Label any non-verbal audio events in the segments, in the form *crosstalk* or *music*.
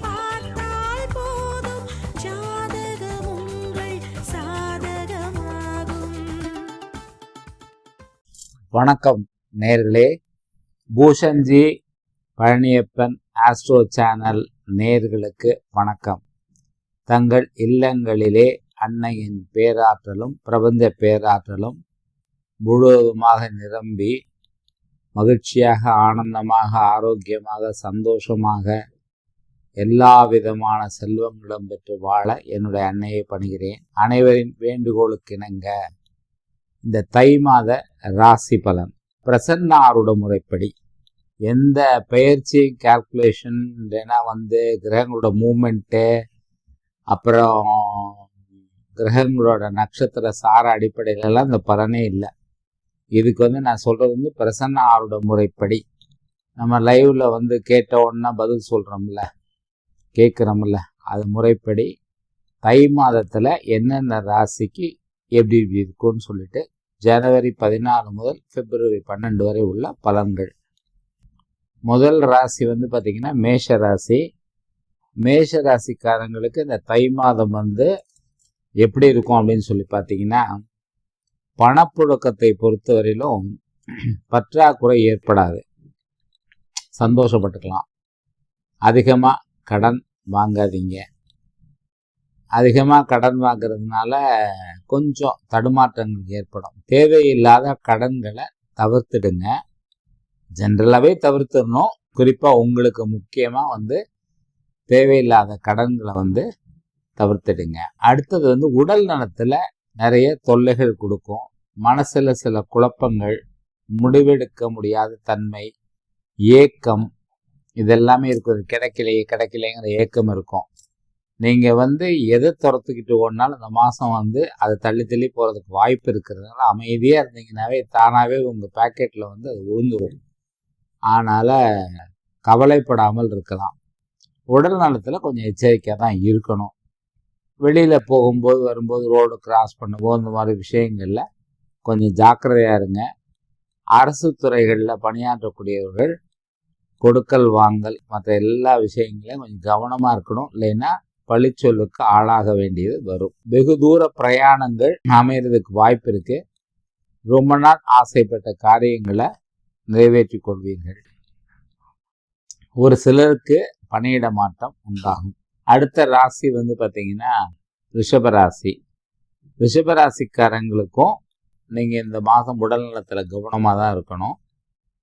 பார்த்தால் போதும். ஜாதகம் உங்கள் சாதகமாகும். வணக்கம் நேர்களே. பூஷன்ஜி பழனியப்பன் ஆஸ்ட்ரோ சேனல் நேர்களுக்கு வணக்கம். தங்கள் இல்லங்களிலே அன்னையின் பேராற்றலும் பிரபஞ்ச பேராற்றலும் முழுவதுமாக நிரம்பி மகிழ்ச்சியாக ஆனந்தமாக ஆரோக்கியமாக சந்தோஷமாக எல்லா விதமான செல்வங்களும் பெற்று வாழ என்னுடைய அன்னையை பணிகிறேன். அனைவரின் வேண்டுகோளுக்கு இணங்க இந்த தை மாத ராசி பலன். பிரசன்னாரோட முறைப்படி எந்த பயிற்சி கால்குலேஷன் இல்லைன்னா வந்து கிரகங்களோட மூமெண்ட்டு அப்புறம் கிரகங்களோட நட்சத்திர சார அடிப்படையிலலாம் இந்த பலனே இல்லை. இதுக்கு வந்து நான் சொல்கிறது வந்து பிரசன்ன ஆரோட முறைப்படி. நம்ம லைவில் வந்து கேட்ட உடனே பதில் சொல்கிறோம்ல கேட்குறோம்ல அது முறைப்படி தை மாதத்தில் என்னென்ன ராசிக்கு எப்படி எப்படி இருக்கும்னு சொல்லிட்டு ஜனவரி பதினாலு முதல் பிப்ரவரி பன்னெண்டு வரை உள்ள பலன்கள். முதல் ராசி வந்து பார்த்திங்கன்னா மேஷ ராசி. மேஷ ராசிக்காரங்களுக்கு இந்த தை மாதம் வந்து எப்படி இருக்கும் அப்படின்னு சொல்லி பார்த்தீங்கன்னா பணப்புழக்கத்தை பொறுத்தவரையிலும் பற்றாக்குறை ஏற்படாது. சந்தோஷப்பட்டுக்கலாம். அதிகமாக கடன் வாங்காதீங்க. அதிகமாக கடன் வாங்குறதுனால கொஞ்சம் தடுமாற்றங்கள் ஏற்படும். தேவையில்லாத கடன்களை தவிர்த்துடுங்க. ஜென்ரலாகவே தவிர்த்துடணும். குறிப்பாக உங்களுக்கு முக்கியமாக வந்து தேவையில்லாத கடன்களை வந்து தவிர்த்துடுங்க. அடுத்தது வந்து உடல் நலத்தில் நிறைய தொல்லைகள் கொடுக்கும். மனசில் சில குழப்பங்கள் முடிவெடுக்க முடியாத தன்மை ஏக்கம் இதெல்லாமே இருக்கும் கிடைக்கலையே கிடைக்கலைங்கிற ஏக்கம் இருக்கும். நீங்கள் வந்து எதை துரத்துக்கிட்டு ஓடினாலும் இந்த மாதம் வந்து அதை தள்ளி தள்ளி போகிறதுக்கு வாய்ப்பு இருக்கிறதுனால அமைதியாக இருந்தீங்கன்னாவே தானாகவே உங்கள் பேக்கெட்டில் வந்து அது விழுந்துடும் அதனால் கவலைப்படாமல் இருக்கலாம். உடல் நலத்தில் கொஞ்சம் எச்சரிக்கையாக தான் இருக்கணும். வெளியில் போகும்போது வரும்போது ரோடு கிராஸ் பண்ணும்போது இந்த மாதிரி விஷயங்களில் கொஞ்சம் ஜாக்கிரதையாக இருங்க. அரசு துறைகளில் பணியாற்றக்கூடியவர்கள் கொடுக்கல் வாங்கல் மற்ற எல்லா விஷயங்களையும் கொஞ்சம் கவனமாக இருக்கணும். இல்லைன்னா பழிச்சொல்லுக்கு ஆளாக வேண்டியது வரும். வெகு தூர பிரயாணங்கள் அமைகிறதுக்கு வாய்ப்பு இருக்குது ரொம்ப நாள் ஆசைப்பட்ட காரியங்களை நிறைவேற்றி கொள்வீர்கள். ஒரு சிலருக்கு பணியிட மாற்றம் உண்டாகும். அடுத்த ராசி வந்து பார்த்தீங்கன்னா ரிஷபராசி ரிஷபராசிக்காரங்களுக்கும் நீங்கள் இந்த மாதம் உடல்நலத்தில் கவனமாக தான் இருக்கணும்.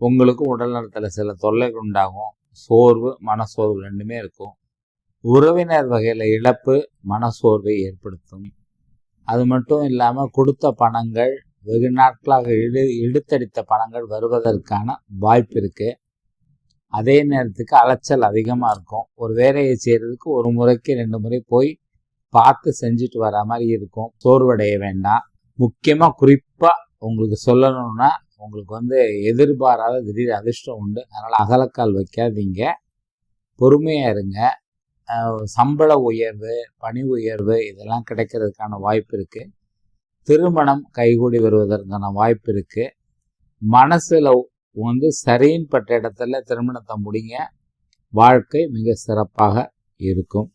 உங்களுக்கும் உடல்நலத்தில் சில தொல்லைகள் உண்டாகும். சோர்வு மனசோர்வு ரெண்டுமே இருக்கும். உறவினர் வகையில் இழப்பு மனசோர்வை ஏற்படுத்தும். அது மட்டும் இல்லாமல் கொடுத்த பணங்கள் வெகு நாட்களாக இழு இழுத்தடித்த பணங்கள் வருவதற்கான வாய்ப்பு இருக்குது அதே நேரத்துக்கு அலைச்சல் அதிகமாக இருக்கும். ஒரு வேலையை செய்கிறதுக்கு ஒரு முறைக்கு ரெண்டு முறை போய் பார்த்து செஞ்சுட்டு வர மாதிரி இருக்கும். சோர்வடைய வேண்டாம் முக்கியமாக குறிப்பாக உங்களுக்கு சொல்லணும்னா உங்களுக்கு வந்து எதிர்பாராத திடீர் அதிர்ஷ்டம் உண்டு. அதனால் அகலக்கால் வைக்காதீங்க. பொறுமையாக இருங்க. சம்பள உயர்வு பணி உயர்வு இதெல்லாம் கிடைக்கிறதுக்கான வாய்ப்பு இருக்குது திருமணம் கைகூடி வருவதற்கான வாய்ப்பு இருக்குது மனசில் வந்து சரின்னு பட்ட இடத்துல திருமணத்தை முடிங்க. வாழ்க்கை மிக சிறப்பாக இருக்கும்.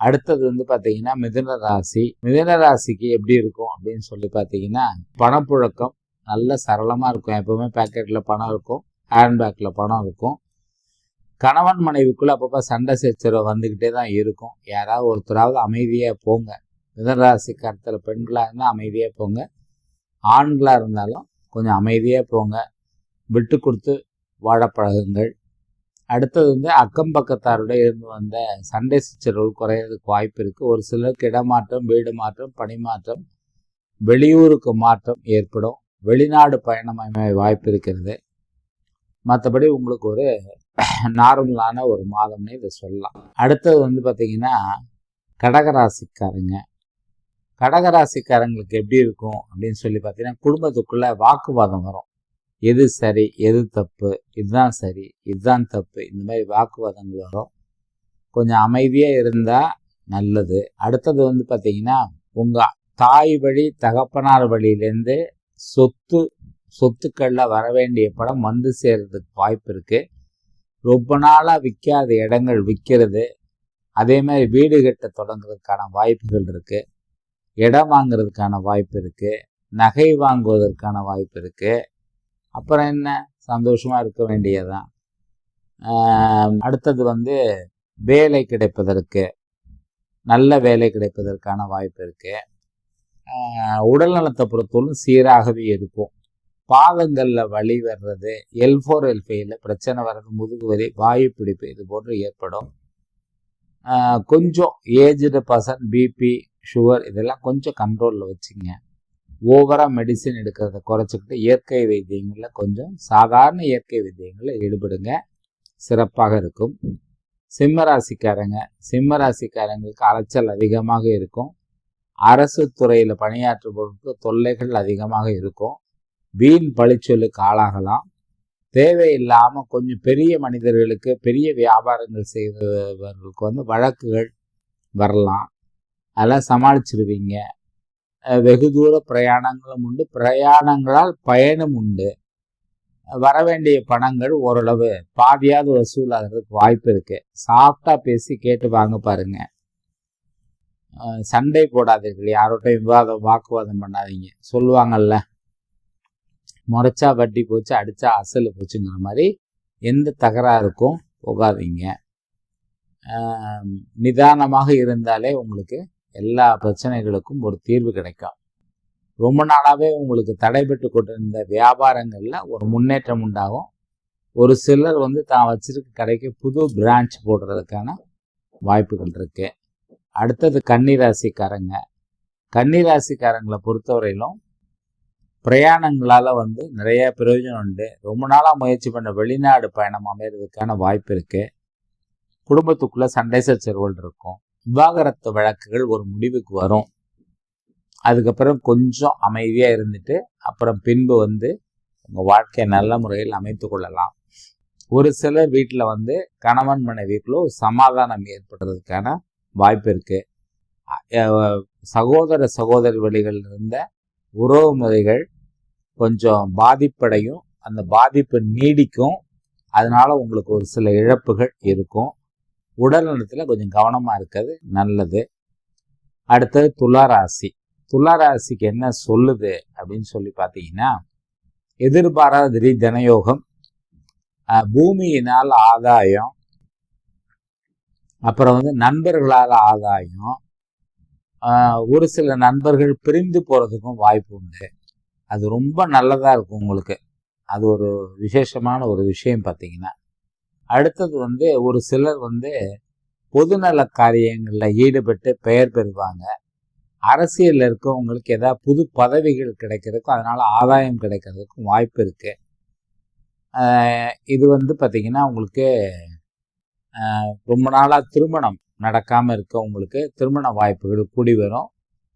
அடுத்தது வந்து பார்த்தீங்கன்னா மிதுன ராசி. மிதுன ராசிக்கு எப்படி இருக்கும் அப்படின்னு சொல்லி பார்த்தீங்கன்னா பணப்புழக்கம் நல்ல சரளமாக இருக்கும். எப்பவுமே பேக்கெட்டில் பணம் இருக்கும். ஹேண்ட்பேக்கில் பணம் இருக்கும். கணவன் மனைவிக்குள்ள அப்பப்போ சண்டை சச்சரவு வந்துக்கிட்டே தான் இருக்கும். யாராவது ஒருத்தராவது அமைதியாக போங்க. மிதனராசி கருத்தில் பெண்களாக இருந்தால் அமைதியாக போங்க. ஆண்களாக இருந்தாலும் கொஞ்சம் அமைதியாக போங்க. விட்டு கொடுத்து வாழப்பழகுங்கள். அடுத்தது வந்து அக்கம் பக்கத்தாருடைய இருந்து வந்த சண்டை சச்சரவு குறையிறதுக்கு வாய்ப்பு இருக்குது ஒரு சிலருக்கு இடமாற்றம் வீடு மாற்றம் பணி மாற்றம் வெளியூருக்கு மாற்றம் ஏற்படும். வெளிநாடு பயணம் வாய்ப்பு இருக்கிறது. மற்றபடி உங்களுக்கு ஒரு நார்மலான ஒரு மாதம்னு இதை சொல்லலாம். அடுத்தது வந்து பார்த்திங்கன்னா கடகராசிக்காரங்க. கடகராசிக்காரங்களுக்கு எப்படி இருக்கும் அப்படின்னு சொல்லி பார்த்தீங்கன்னா குடும்பத்துக்குள்ளே வாக்குவாதம் வரும். எது சரி எது தப்பு இதுதான் சரி இதுதான் தப்பு இந்த மாதிரி வாக்குவாதங்கள் வரும். கொஞ்சம் அமைதியாக இருந்தால் நல்லது. அடுத்தது வந்து பார்த்தீங்கன்னா உங்கள் தாய் வழி தகப்பனார் வழியிலேருந்து சொத்து சொத்துக்களில் வர வேண்டிய படம் வந்து சேர்கிறதுக்கு வாய்ப்பு இருக்குது ரொம்ப நாளாக விற்காத இடங்கள் விற்கிறது. அதே மாதிரி வீடு கட்ட தொடங்குறதுக்கான வாய்ப்புகள் இருக்குது இடம் வாங்குறதுக்கான வாய்ப்பு இருக்குது நகை வாங்குவதற்கான வாய்ப்பு இருக்குது அப்புறம் என்ன? சந்தோஷமாக இருக்க வேண்டியதுதான். அடுத்தது வந்து வேலை கிடைப்பதற்கு நல்ல வேலை கிடைப்பதற்கான வாய்ப்பு இருக்குது உடல் நலத்தை பொறுத்தவரைக்கும் சீராகவே இருக்கும். பாதங்களில் வலி வர்றது எல் ஃபோர் எல் ஃபைவ்ல பிரச்சனை வர்றது முதுகு வலி வாயு பிடிப்பு இது போன்று ஏற்படும். கொஞ்சம் ஏஜ்டு பர்சன் பிபி சுகர் இதெல்லாம் கொஞ்சம் கண்ட்ரோலில் வச்சுங்க. ஓவராக மெடிசின் எடுக்கிறத குறைச்சிக்கிட்டு இயற்கை வைத்தியங்களில் கொஞ்சம் சாதாரண இயற்கை வைத்தியங்களில் ஈடுபடுங்க. சிறப்பாக இருக்கும். சிம்ம ராசிக்காரங்க அலைச்சல் அதிகமாக இருக்கும். அரசு துறையில் பணியாற்றுபவர்களுக்கு தொல்லைகள் அதிகமாக இருக்கும். வீண் பழிச்சொலுக்கு ஆளாகலாம். தேவையில்லாமல் கொஞ்சம் பெரிய மனிதர்களுக்கு பெரிய வியாபாரங்கள் செய்தவர்களுக்கு வந்து வழக்குகள் வரலாம். அதெல்லாம் சமாளிச்சிருவீங்க. வெகு தூர பிரயாணங்களும் உண்டு. பிரயாணங்களால் பயனும் உண்டு. வர வேண்டிய பணங்கள் ஓரளவு பாதியாவது வசூலாகிறதுக்கு வாய்ப்பு இருக்கு. சாஃப்டா பேசி கேட்டு வாங்க பாருங்க. சண்டை போடாதீர்கள். யாரோட்டையும் விவாதம் வாக்குவாதம் பண்ணாதீங்க. சொல்லுவாங்கல்ல முறைச்சா வட்டி போச்சு அடிச்சா அசல் போச்சுங்கிற மாதிரி எந்த தகராறுக்கும் போகாதீங்க. நிதானமாக இருந்தாலே உங்களுக்கு எல்லா பிரச்சனைகளுக்கும் ஒரு தீர்வு கிடைக்கும். ரொம்ப நாளாகவே உங்களுக்கு தடைபட்டு கொண்டிருந்த வியாபாரங்களில் ஒரு முன்னேற்றம் உண்டாகும். ஒரு சிலர் வந்து தான் வச்சிருக்க கடைக்கு புது பிரான்ச் போடுறதுக்கான வாய்ப்புகள் இருக்கு. அடுத்தது கன்னிராசிக்காரங்க. கன்னிராசிக்காரங்களை பொறுத்தவரையிலும் பிரயாணங்களால் வந்து நிறைய பிரயோஜனம் உண்டு. ரொம்ப நாளாக முயற்சி பண்ண வெளிநாடு பயணம் அமைகிறதுக்கான வாய்ப்பு இருக்குது குடும்பத்துக்குள்ளே சண்டை சச்சரவுகள் இருக்கும். விவாகரத்து வழக்குகள் ஒரு முடிவுக்கு வரும். அதுக்கப்புறம் கொஞ்சம் அமைதியாக இருந்துட்டு அப்புறம் பின்பு வந்து உங்கள் வாழ்க்கையை நல்ல முறையில் அமைத்து கொள்ளலாம். ஒரு சிலர் வீட்டில் வந்து கணவன் மனைவிக்குள்ள சமாதானம் ஏற்படுறதுக்கான வாய்ப்பு இருக்குது சகோதர சகோதரி வழிகள் இருந்த உறவு முறைகள் கொஞ்சம் பாதிப்படையும். அந்த பாதிப்பு நீடிக்கும். அதனால் உங்களுக்கு ஒரு சில இழப்புகள் இருக்கும். உடல் நலத்தில் கொஞ்சம் கவனமாக இருக்கிறது நல்லது. அடுத்தது துளாராசி. துளாராசிக்கு என்ன சொல்லுது அப்படின்னு சொல்லி பார்த்தீங்கன்னா எதிர்பாராத திடீர் தனயோகம் பூமியினால் ஆதாயம் அப்புறம் வந்து நண்பர்களால் ஆதாயம் ஒரு சில நண்பர்கள் பிரிந்து போகிறதுக்கும் வாய்ப்பு உண்டு. அது ரொம்ப நல்லதாக இருக்கும் உங்களுக்கு. அது ஒரு விசேஷமான ஒரு விஷயம் பார்த்தீங்கன்னா. அடுத்தது வந்து ஒரு சிலர் வந்து பொதுநல காரியங்களில் ஈடுபட்டு பெயர் பெறுவாங்க. அரசியலில் இருக்கவங்களுக்கு ஏதாவது புது பதவிகள் கிடைக்கிறதுக்கும் அதனால் ஆதாயம் கிடைக்கிறதுக்கும் வாய்ப்பு இருக்குது இது வந்து பார்த்திங்கன்னா உங்களுக்கு ரொம்ப நாளாக திருமணம் நடக்காமல் இருக்கவங்களுக்கு திருமண வாய்ப்புகள் கூடி வரும்.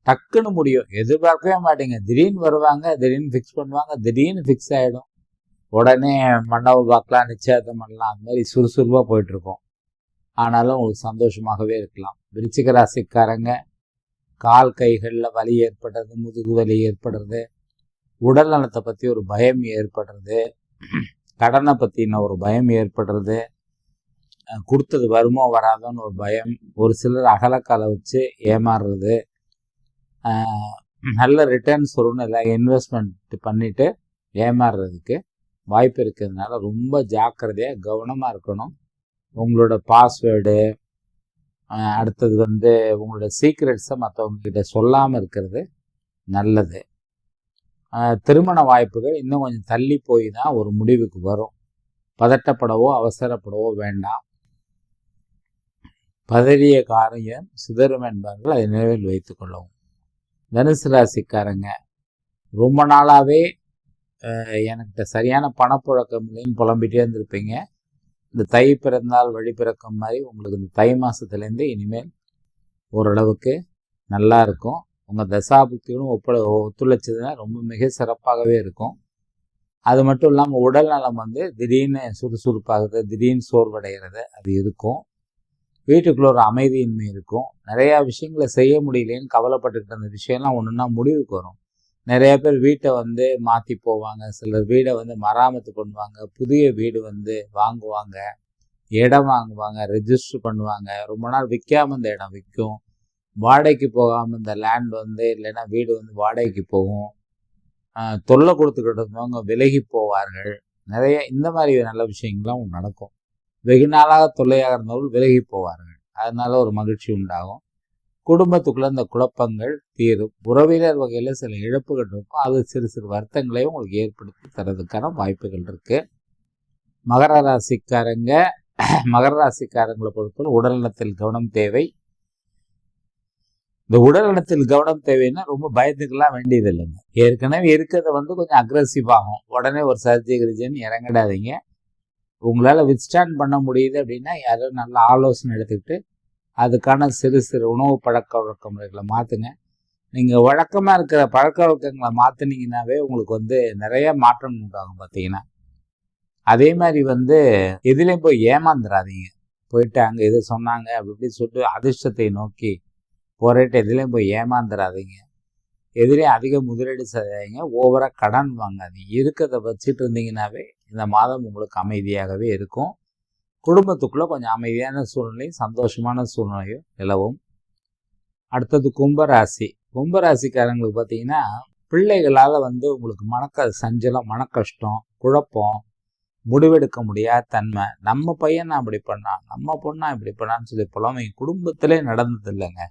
டக்குன்னு முடியும். எதிர்பார்க்கவே மாட்டீங்க. திடீர்னு வருவாங்க திடீர்னு ஃபிக்ஸ் பண்ணுவாங்க திடீர்னு ஃபிக்ஸ் ஆகிடும் உடனே மண்டபம் பார்க்கலாம் நிச்சயத்தம் பண்ணலாம். அந்த மாதிரி சுறுசுறுப்பாக போயிட்டுருக்கோம். ஆனாலும் உங்களுக்கு சந்தோஷமாகவே இருக்கலாம். விருச்சிக ராசிக்காரங்க கால் கைகளில் வலி ஏற்படுறது முதுகு வலி ஏற்படுறது உடல் நலத்தை பற்றி ஒரு பயம் ஏற்படுறது கடனை பற்றின ஒரு பயம் ஏற்படுறது கொடுத்தது வருமோ வராதோன்னு ஒரு பயம் ஒரு சிலர் அகலக்காலை வச்சு ஏமாறுறது நல்ல ரிட்டர்ன்ஸ் வரும்னு எல்லாம் இன்வெஸ்ட்மெண்ட் பண்ணிவிட்டு ஏமாறுறதுக்கு வாய்ப்பு இருக்கிறதுனால ரொம்ப ஜாக்கிரதையாக கவனமாக இருக்கணும். உங்களோட பாஸ்வேர்டு அடுத்தது வந்து உங்களோட சீக்ரெட்ஸை மற்றவங்கக்கிட்ட சொல்லாமல் இருக்கிறது நல்லது. திருமண வாய்ப்புகள் இன்னும் கொஞ்சம் தள்ளி போய் தான் ஒரு முடிவுக்கு வரும். பதட்டப்படவோ அவசரப்படவோ வேண்டாம். பதறிய காரியம் சிதறும் என்பார்கள். அதை நினைவில் வைத்துக்கொள்ளவும் தனுசு ராசிக்காரங்க ரொம்ப நாளாகவே எனக்கிட்ட சரியான பணப்புழக்கம் இல்லைன்னு புலம்பிட்டே இருந்திருப்பீங்க. இந்த தை பிறந்தால் வழி பிறக்கும் மாதிரி உங்களுக்கு இந்த தை மாதத்துலேருந்து இனிமேல் ஓரளவுக்கு நல்லா இருக்கும். உங்கள் தசாபுக்தியும் ஒப்ப ஒத்துழைச்சதுன்னா ரொம்ப மிக சிறப்பாகவே இருக்கும். அது மட்டும் இல்லாமல் உடல் நலம் வந்து திடீர்னு சுறுசுறுப்பாகுது திடீர்னு சோர்வடைகிறது அது இருக்கும். வீட்டுக்குள்ள ஒரு அமைதியின்மை இருக்கும். நிறையா விஷயங்களை செய்ய முடியலேன்னு கவலைப்பட்டுக்கிட்ட அந்த விஷயம்லாம் ஒன்றுன்னா முடிவுக்கு வரும். நிறைய பேர் வீட்டை வந்து மாற்றி போவாங்க. சிலர் வீடை வந்து மராமத்து பண்ணுவாங்க. புதிய வீடு வந்து வாங்குவாங்க. இடம் வாங்குவாங்க. ரெஜிஸ்டர் பண்ணுவாங்க. ரொம்ப நாள் விற்காம இந்த இடம் விற்கும் வாடகைக்கு போகாமல் இந்த லேண்ட் வந்து இல்லைன்னா வீடு வந்து வாடகைக்கு போகும். தொல்லை கொடுத்துக்கிட்டு இருந்தவங்க விலகி போவார்கள். நிறைய இந்த மாதிரி நல்ல விஷயங்கள்லாம் நடக்கும். வெகு நாளாக தொல்லையாக இருந்தவர்கள் விலகி போவார்கள். அதனால ஒரு மகிழ்ச்சி உண்டாகும். குடும்பத்துக்குள்ள அந்த குழப்பங்கள் தீரும். உறவினர் வகையில் சில இழப்புகள் இருக்கும். அது சிறு சிறு வருத்தங்களையும் உங்களுக்கு ஏற்படுத்தி தரதுக்கான வாய்ப்புகள் இருக்கு. மகர ராசிக்காரங்க *clears throat* மகர ராசிக்காரங்களை பொறுத்தவரை உடல்நலத்தில் கவனம் தேவை. இந்த உடல்நலத்தில் கவனம் தேவைன்னா ரொம்ப பயத்துக்கெல்லாம் வேண்டியது இல்லைங்க ஏற்கனவே இருக்கிறத வந்து கொஞ்சம் அக்ரெசிவ் ஆகும். உடனே ஒரு சர்ஜரி கிரிஜன் இறங்கிடாதீங்க. உங்களால் வித்ஸ்டாண்ட் பண்ண முடியுது அப்படின்னா யாரும் நல்ல ஆலோசனை எடுத்துக்கிட்டு அதுக்கான சிறு சிறு உணவு பழக்க வழக்க முறைகளை மாற்றுங்க நீங்கள் வழக்கமாக இருக்கிற பழக்க வழக்கங்களை மாற்றினீங்கன்னாவே உங்களுக்கு வந்து நிறைய மாற்றம் உண்டாகும் பார்த்தீங்கன்னா. அதே மாதிரி வந்து எதுலேயும் போய் ஏமாந்துடாதீங்க போயிட்டு அங்கே இது சொன்னாங்க அப்படி இப்படி சொல்லிட்டு அதிர்ஷ்டத்தை நோக்கி போராட்டு எதுலேயும் போய் ஏமாந்துடாதீங்க எதுலேயும் அதிக முதலீடு செய்யாதீங்க. ஓவராக கடன் வாங்காதீங்க. இருக்கிறத வச்சுட்டு இருந்தீங்கன்னாவே இந்த மாதம் உங்களுக்கு அமைதியாகவே இருக்கும். குடும்பத்துக்குள்ளே கொஞ்சம் அமைதியான சூழ்நிலையும் சந்தோஷமான சூழ்நிலையும் நிலவும். அடுத்தது கும்பராசி. கும்பராசிக்காரங்களுக்கு பார்த்தீங்கன்னா பிள்ளைகளால் வந்து உங்களுக்கு மனக்க சஞ்சலம் மன கஷ்டம் குழப்பம் முடிவெடுக்க முடியாத தன்மை. நம்ம பையன் அப்படி பண்ணான்? நம்ம பொண்ணா இப்படி பண்ணான்னு சொல்லி புலமை குடும்பத்திலே நடந்தது இல்லைங்க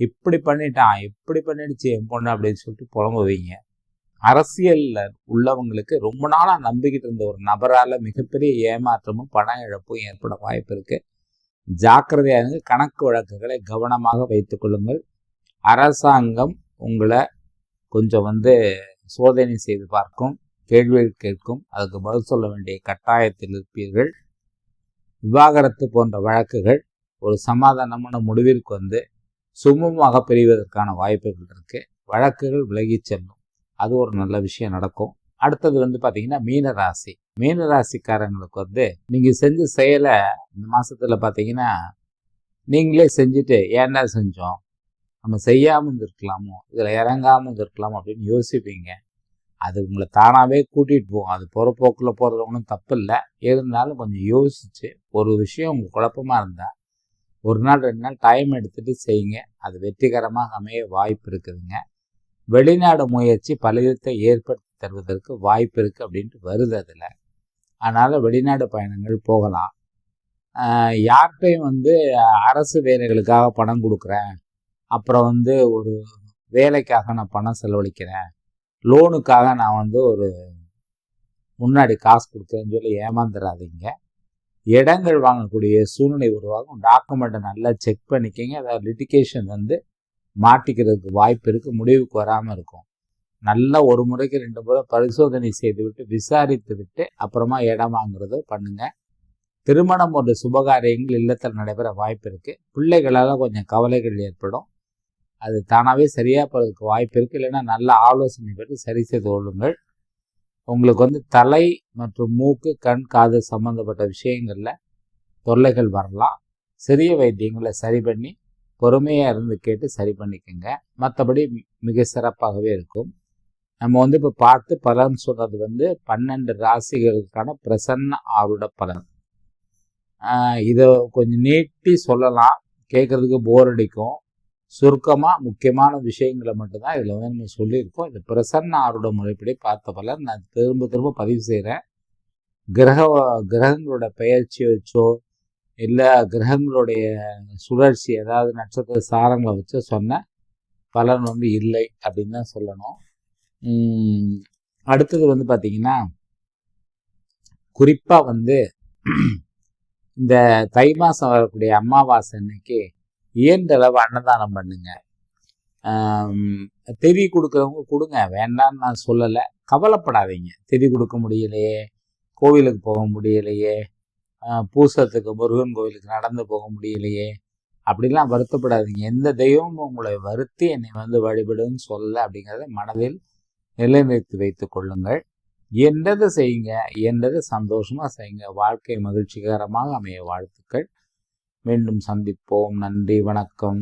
இப்படி பண்ணிட்டான் இப்படி பண்ணிடுச்சு என் பொண்ணு அப்படின்னு சொல்லிட்டு புலம்புவீங்க. அரசியலில் உள்ளவங்களுக்கு ரொம்ப நாளாக நம்பிக்கிட்டு இருந்த ஒரு நபரால் மிகப்பெரிய ஏமாற்றமும் பண இழப்பும் ஏற்பட வாய்ப்பு இருக்குது ஜாக்கிரதையாக கணக்கு வழக்குகளை கவனமாக வைத்துக்கொள்ளுங்கள் அரசாங்கம் உங்களை கொஞ்சம் வந்து சோதனை செய்து பார்க்கும் கேள்விகள் கேட்கும். அதுக்கு பதில் சொல்ல வேண்டிய கட்டாயத்தில் இருப்பீர்கள். விவாகரத்து போன்ற வழக்குகள் ஒரு சமாதானமான முடிவிற்கு வந்து சுமூகமாக பிரிவதற்கான வாய்ப்புகள் இருக்குது வழக்குகள் விலகிச் செல்லும். அது ஒரு நல்ல விஷயம் நடக்கும். அடுத்தது வந்து பார்த்தீங்கன்னா மீனராசி. மீனராசிக்காரங்களுக்கு வந்து நீங்கள் செஞ்ச செயலை இந்த மாதத்தில் பார்த்தீங்கன்னா நீங்களே செஞ்சுட்டு ஏன்டா செஞ்சோம்? நம்ம செய்யாமல் இருந்திருக்கலாமோ? இதில் இறங்காமல் இருந்திருக்கலாமோ? அப்படின்னு யோசிப்பீங்க. அது உங்களை தானாகவே கூட்டிகிட்டு போகும். அது போகிற போக்கில் போகிறது ஒன்றும் தப்பு இல்லை இருந்தாலும் கொஞ்சம் யோசிச்சு ஒரு விஷயம் உங்களுக்கு குழப்பமாக இருந்தால் ஒரு நாள் ரெண்டு நாள் டைம் எடுத்துகிட்டு செய்யுங்க. அது வெற்றிகரமாக அமைய வாய்ப்பு இருக்குதுங்க. வெளிநாடு முயற்சி பலவிதத்தை ஏற்படுத்தி தருவதற்கு வாய்ப்பு இருக்குது அப்படின்ட்டு வருது அதில். அதனால் வெளிநாடு பயணங்கள் போகலாம். யார்கிட்டையும் வந்து அரசு வேலைகளுக்காக பணம் கொடுக்குறேன். அப்புறம் வந்து ஒரு வேலைக்காக நான் பணம் செலவழிக்கிறேன். லோனுக்காக நான் வந்து ஒரு முன்னாடி காசு கொடுக்குறேன்னு சொல்லி ஏமாந்துடாதீங்க இடங்கள் வாங்கக்கூடிய சூழ்நிலை உருவாகும். டாக்குமெண்ட்டை நல்லா செக் பண்ணிக்கங்க. அதாவது லிட்டிகேஷன் வந்து மாட்டிக்கிறதுக்கு வாய்ப்பு இருக்குது முடிவுக்கு வராமல் இருக்கும். நல்லா ஒரு முறைக்கு ரெண்டு முறை பரிசோதனை செய்து விட்டு விசாரித்து விட்டு அப்புறமா இடம் வாங்குறத பண்ணுங்கள் திருமணம் போன்ற சுபகாரியங்கள் இல்லத்தில் நடைபெற வாய்ப்பு இருக்குது பிள்ளைகளால் கொஞ்சம் கவலைகள் ஏற்படும். அது தானாகவே சரியாக போகிறதுக்கு வாய்ப்பு இருக்குது இல்லைன்னா நல்ல ஆலோசனை பெற்று சரி செய்து கொள்ளுங்கள். உங்களுக்கு வந்து தலை மற்றும் மூக்கு கண் காது சம்பந்தப்பட்ட விஷயங்களில் தொல்லைகள் வரலாம். சிறிய வைத்தியங்களை சரி பண்ணி பொறுமையாக இருந்து கேட்டு சரி பண்ணிக்கோங்க. மற்றபடி மிக சிறப்பாகவே இருக்கும். நம்ம வந்து இப்போ பார்த்து பலன் சொல்கிறது வந்து பன்னெண்டு ராசிகளுக்கான பிரசன்ன ஆருட பலன். இதை கொஞ்சம் நீட்டி சொல்லலாம். கேட்குறதுக்கு போர் அடிக்கும். சுருக்கமாக முக்கியமான விஷயங்களை மட்டும்தான் இதில் வந்து நம்ம சொல்லியிருக்கோம். இந்த பிரசன்ன ஆருட முறைப்படி பார்த்த பலன் நான் திரும்ப திரும்ப பதிவு செய்கிறேன் கிரக கிரகங்களோட பெயர்ச்சி வச்சோ இல்லை கிரகங்களுடைய சுழற்சி அதாவது நட்சத்திர சாரங்களை வச்சு சொன்ன பலன் வந்து இல்லை அப்படின்னு தான் சொல்லணும். அடுத்தது வந்து பார்த்தீங்கன்னா குறிப்பாக வந்து இந்த தை மாதம் வரக்கூடிய அமாவாசை அன்னைக்கு இயன்ற அளவு அன்னதானம் பண்ணுங்க. தெரி கொடுக்குறவங்க கொடுங்க. வேண்டாம்னு நான் சொல்லலை. கவலைப்படாதீங்க. தெரிவி கொடுக்க முடியலையே. கோவிலுக்கு போக முடியலையே. பூசத்துக்கு முருகன் கோவிலுக்கு நடந்து போக முடியலையே அப்படிலாம் வருத்தப்படாதீங்க. எந்த தெய்வமும் உங்களை வருத்தி என்னை வந்து வழிபடுன்னு சொல்ல அப்படிங்கிறத மனதில் நிலைநிறுத்தி வைத்து கொள்ளுங்கள். என்றதை செய்யுங்க என்றதை சந்தோஷமாக செய்யுங்க. வாழ்க்கை மகிழ்ச்சிகரமாக அமைய வாழ்த்துக்கள். மீண்டும் சந்திப்போம். நன்றி வணக்கம்.